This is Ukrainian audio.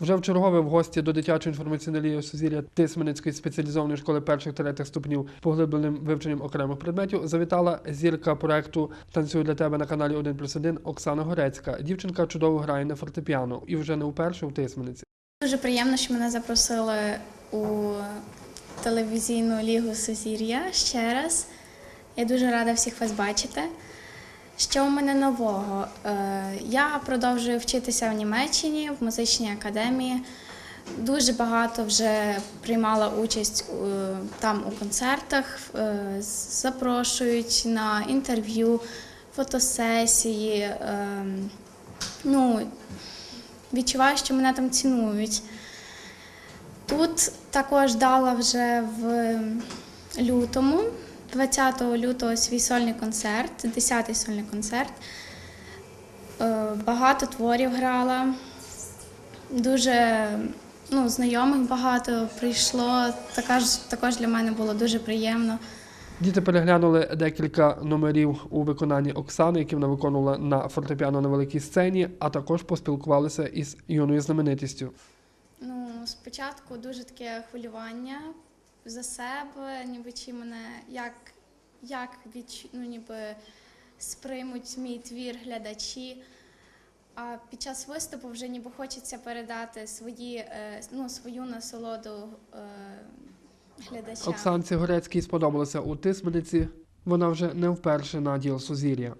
Вже в чергове в гості до дитячої інформаційної ліги Сузір'я Тисменницької спеціалізованої школи перших та третіх ступенів поглибленим вивченням окремих предметів завітала зірка проекту Танцюю для тебе на каналі 1 плюс 1 Оксана Горецька. Дівчинка чудово грає на фортепіано і вже не вперше в Тисмениці. Дуже приємно, що мене запросили у телевізійну лігу Сузір'я ще раз. Я дуже рада всіх вас бачити. Що у мене нового? Е, Я продовжую вчитися в Німеччині в музичній академії. Дуже багато вже приймала участь там у концертах, е, запрошують на інтерв'ю, фотосесії. е, Ну, відчуваю, що мене там цінують. Тут також дала вже в лютому, 20 лютого, свій сольний концерт, 10-й сольний концерт. Е, Багато творів грала, дуже ну, знайомих багато прийшло. Також, також для мене було дуже приємно. Діти переглянули декілька номерів у виконанні Оксани, які вона виконувала на фортепіано на великій сцені, а також поспілкувалися із юною знаменитістю. Ну, спочатку дуже таке хвилювання за себе, ніби чи мене як, як відч... ну, ніби сприймуть мій твір глядачі. А під час виступу вже ніби хочеться передати свої, е, ну, свою насолоду е, глядачам. Оксанці Горецькій сподобалося у Тисмениці. Вона вже не вперше на діл Сузір'я.